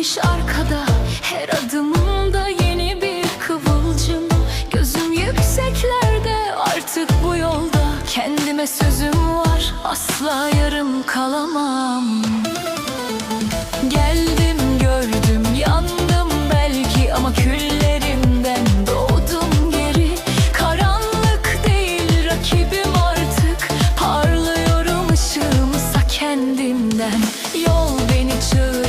Bitmiş arkada. Her adımımda yeni bir kıvılcım. Gözüm yükseklerde artık bu yolda. Kendime sözüm var asla yarım kalamam. Geldim gördüm yandım belki ama küllerimden doğdum geri. Karanlık değil rakibim artık. Parlıyorum ışığımsa kendimden. Yol beni çığır